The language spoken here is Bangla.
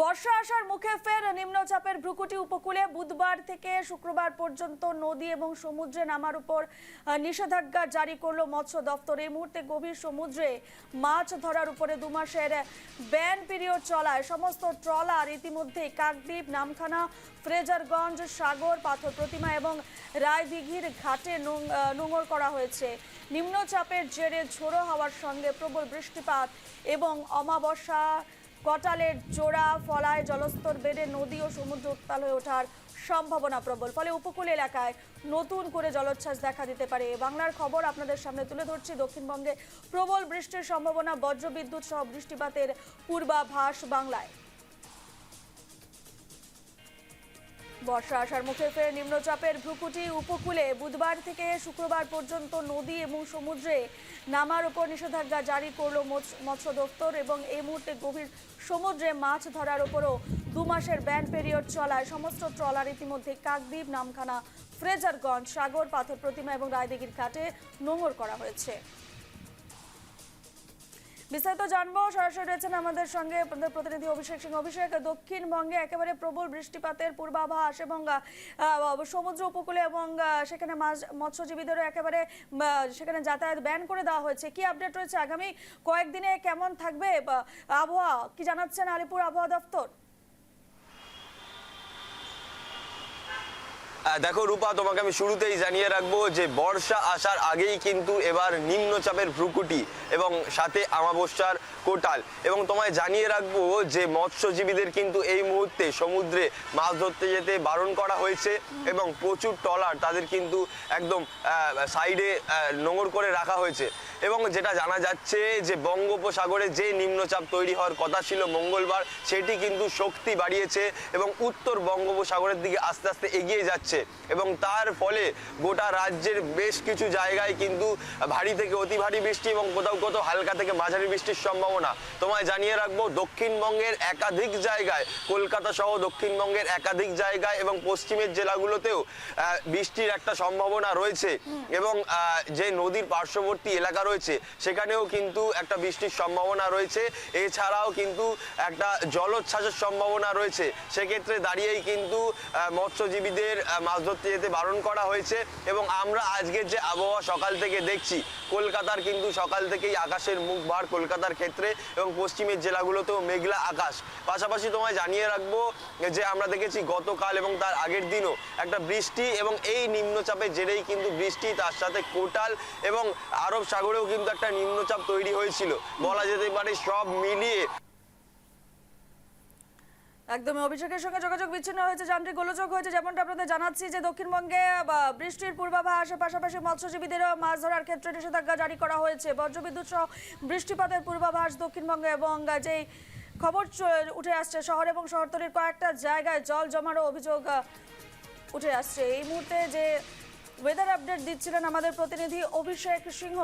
বর্ষা আসার মুখে ফের নিম্নচাপের ভ্রুকুটি উপকূলে বুধবার থেকে শুক্রবার পর্যন্ত নদী এবং সমুদ্রে নামার উপর নিষেধাজ্ঞা জারি করল মৎস্য দফতর এই মুহূর্তে গভীর সমুদ্রে মাছ ধরার উপরে দু মাসের ব্যান পিরিয়ড চলায়। সমস্ত ট্রলার ইতিমধ্যে কাকদ্বীপ নামখানা ফ্রেজারগঞ্জ সাগর পাথর প্রতিমা এবং রায়দিঘির ঘাটে নোং- আহ, নোঙর করা হয়েছে। নিম্নচাপের জেরে ঝোড়ো হওয়ার সঙ্গে প্রবল বৃষ্টিপাত এবং অমাবস্যা কটালের জোড়া ফলায় জলস্তর বেড়ে নদী ও সমুদ্র উত্তাল হয়ে ওঠার সম্ভাবনা প্রবল। ফলে উপকূল এলাকায় নতুন করে জলোচ্ছ্বাস দেখা দিতে পারে। বাংলার খবর আপনাদের সামনে তুলে ধরছি। দক্ষিণবঙ্গে প্রবল বৃষ্টির সম্ভাবনা, বজ্রবিদ্যুৎ সহ বৃষ্টিপাতের পূর্বাভাস বাংলায়। বর্ষা আসার মুখে ফের নিম্নচাপের ভ্রুকুটি উপকূলে বুধবার থেকে শুক্রবার পর্যন্ত নদী এবং সমুদ্রে নামার উপর নিষেধাজ্ঞা জারি করল মৎস- মৎস্য দপ্তর এবং এই মুহূর্তে গভীর সমুদ্রে মাছ ধরার উপরও দু মাসের ব্যান পিরিয়ড চলায় সমস্ত ট্রলার ইতিমধ্যে কাকদ্বীপ, নামখানা, ফ্রেজারগঞ্জ সাগর পাথর প্রতিমা এবং রায়দিঘির ঘাটে নোঙর করা হয়েছে। বিস্তারিত জানব। সরাসরি রয়েছেন আমাদের সঙ্গে প্রতিনিধি অভিষেক সিং। অভিষেক, দক্ষিণবঙ্গে একেবারে প্রবল বৃষ্টিপাতের পূর্বাভাস এবং সমুদ্র উপকূলে এবং সেখানে মৎস্যজীবীদেরও একেবারে সেখানে যাতায়াত ব্যান করে দেওয়া হয়েছে। কি আপডেট রয়েছে? আগামী কয়েকদিনে কেমন থাকবে আবহাওয়া? কি জানাচ্ছেন আলিপুর আবহাওয়া দপ্তর? দেখো রূপা, তোমাকে আমি শুরুতেই জানিয়ে রাখব যে বর্ষা আসার আগেই কিন্তু এবার নিম্নচাপের ভ্রুকুটি এবং সাথে আমাবস্যার কোটাল। এবং তোমায় জানিয়ে রাখব যে মৎস্যজীবীদের কিন্তু এই মুহূর্তে সমুদ্রে মাছ ধরতে যেতে বারণ করা হয়েছে এবং প্রচুর ট্রলার তাদের কিন্তু একদম সাইডে নোঙর করে রাখা হয়েছে। এবং যেটা জানা যাচ্ছে যে বঙ্গোপসাগরে যে নিম্নচাপ তৈরি হওয়ার কথা ছিল মঙ্গলবার সেটি কিন্তু শক্তি বাড়িয়েছে এবং উত্তর বঙ্গোপসাগরের দিকে আস্তে আস্তে এগিয়ে যাচ্ছে। এবং তার ফলে গোটা রাজ্যের বেশ কিছু জায়গায় কিন্তু ভারী থেকে অতি ভারী বৃষ্টি এবং কোথাও কোথাও হালকা থেকে মাঝারি বৃষ্টির সম্ভাবনা। তোমায় জানিয়ে রাখব দক্ষিণবঙ্গের একাধিক জায়গায় কলকাতা সহ দক্ষিণবঙ্গের একাধিক জায়গায় এবং পশ্চিমের জেলাগুলোতেও বৃষ্টির একটা সম্ভাবনা রয়েছে। এবং যে নদীর পার্শ্ববর্তী এলাকা রয়েছে। সেখানেও কিন্তু একটা বৃষ্টির সম্ভাবনা রয়েছে। এছাড়াও কিন্তু একটা জলোচ্ছ্বাসের সম্ভাবনা রয়েছে। সেক্ষেত্রে দাঁড়িয়েই কিন্তু মৎস্যজীবীদের মাছ ধরতে যেতে বারণ করা হয়েছে এবং আমরা আজকের যে আবহাওয়া সকাল থেকে দেখছি, কলকাতার কিন্তু সকাল থেকেই আকাশের মুখ ভার কলকাতার ক্ষেত্রে এবং পশ্চিমের জেলাগুলোতেও মেঘলা আকাশ। পাশাপাশি তোমায় জানিয়ে রাখব যে আমরা দেখেছি গতকাল এবং তার আগের দিনও একটা বৃষ্টি এবং এই নিম্নচাপের জেরেই কিন্তু বৃষ্টি তার সাথে কোটাল এবং আরব সাগরেও কিন্তু একটা নিম্নচাপ তৈরি হয়েছিল। বলা যেতে পারে সব মিলিয়ে। একদমই অভিষেকের সঙ্গে যোগাযোগ বিচ্ছিন্ন হয়েছে, যান্ত্রিক গোলযোগ হয়েছে, যেমনটা আপনাদের জানাচ্ছি যে দক্ষিণবঙ্গে বৃষ্টির পূর্বাভাস, পাশাপাশি মৎস্যজীবীদেরও মাছ ধরার ক্ষেত্রে নিষেধাজ্ঞা জারি করা হয়েছে। বজ্রবিদ্যুৎ সহ বৃষ্টিপাতের পূর্বাভাস দক্ষিণবঙ্গে এবং যেই খবর উঠে আসছে, শহর এবং শহরতলির কয়েকটা জায়গায় জল জমারও অভিযোগ উঠে আসছে। এই মুহূর্তে যে ওয়েদার আপডেট দিচ্ছিলেন আমাদের প্রতিনিধি অভিষেক সিংহ